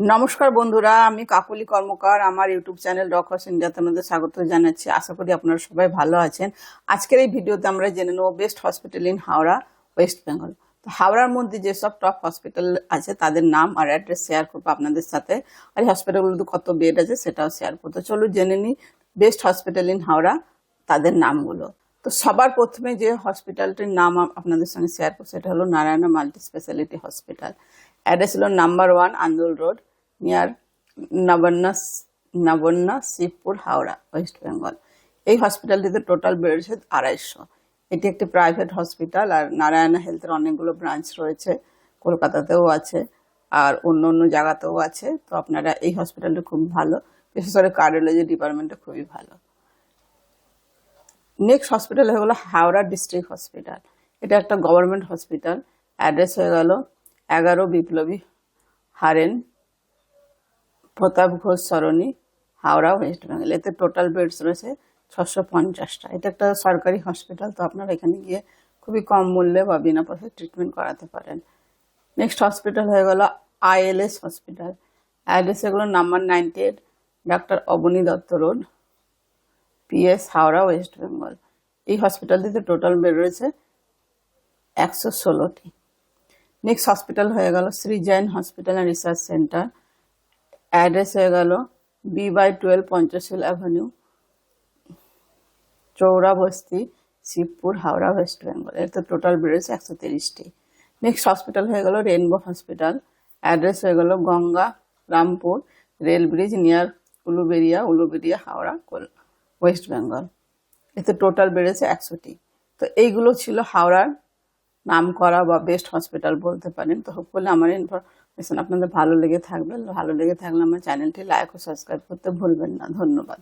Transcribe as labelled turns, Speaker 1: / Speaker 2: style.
Speaker 1: নমস্কার বন্ধুরা, আমি কাকলি কর্মকার, আমার ইউটিউব চ্যানেল রকস ইন্ডিয়াতে আপনাদের স্বাগত জানাচ্ছি। আশা করি আপনারা সবাই ভালো আছেন। আজকের এই ভিডিওতে আমরা জেনে নেব best hospital in Howrah, west Bengal. তো হাওড়ার মধ্যে যেসব টপ হসপিটাল আছে, তাদের নাম আর অ্যাড্রেস শেয়ার করব আপনাদের সাথে। আর এই হসপিটালগুলোতে কত বেড আছে, সেটাও শেয়ার করব। তো চলো জেনে নিই বেস্ট হসপিটাল ইন হাওড়া, তাদের নামগুলো। তো সবার প্রথমে যে হসপিটালটির নাম আপনাদের সঙ্গে শেয়ার করব, সেটা হলো Narayana multi speciality hospital address হলো number one Andul road near Nabanna Nabanna Shibpur Howrah west Bengal এই হসপিটালটিতে টোটাল বেড রয়েছে আড়াইশো। এটি একটি প্রাইভেট হসপিটাল আর নারায়ণা হেলথের অনেকগুলো ব্রাঞ্চ রয়েছে, কলকাতাতেও আছে আর অন্য অন্য জায়গাতেও আছে। তো আপনারা এই হসপিটালটা খুব ভালো। বিশেষ করে কার্ডিওলজি ডিপার্টমেন্টটা খুবই ভালো। নেক্সট হসপিটাল হয়ে গেলো হাওড়া ডিস্ট্রিক্ট হসপিটাল এটা একটা গভর্নমেন্ট হসপিটাল অ্যাড্রেস হয়ে গেল এগারো বিপ্লবী হারেন প্রতাপ ঘোষ সরণি, হাওড়া, ওয়েস্ট বেঙ্গল। এতে টোটাল বেডস রয়েছে ছশো পঞ্চাশটা। এটা একটা সরকারি হসপিটাল তো আপনারা এখানে গিয়ে খুবই কম মূল্যে বা বিনা পয়সায় ট্রিটমেন্ট করাতে পারেন। নেক্সট হসপিটাল হয়ে গেল আইএলএস হসপিটাল অ্যাড্রেস এগুলো number ninety eight doctor Abani Dutta road PS Howrah, west Bengal. এই হসপিটালটিতে টোটাল বেড রয়েছে একশো ষোলোটি। নেক্সট হসপিটাল হয়ে গেল Shri Jain hospital and research centre address হয়ে গেল B by twelve Panchsheel avenue, Chaura Basti, Shibpur, Howrah, West Bengal. এর তো টোটাল বেড়েছে একশো তিরিশটি। নেক্সট হসপিটাল হয়ে গেল রেনবো হসপিটাল অ্যাড্রেস হয়ে গেল Ganga, Rampur rail bridge near Uluberia Uluberia, Howrah west Bengal. এতে টোটাল বেড়েছে একশোটি। তো এইগুলো ছিল হাওড়ার নাম করা বা বেস্ট হসপিটাল বলতে পারেন, তো হোপফুলি আমার ইনফরমেশন আপনাদের ভালো লেগে থাকবে। ভালো লেগে থাকলে আমার চ্যানেলটি লাইক ও সাবস্ক্রাইব করতে ভুলবেন না। ধন্যবাদ।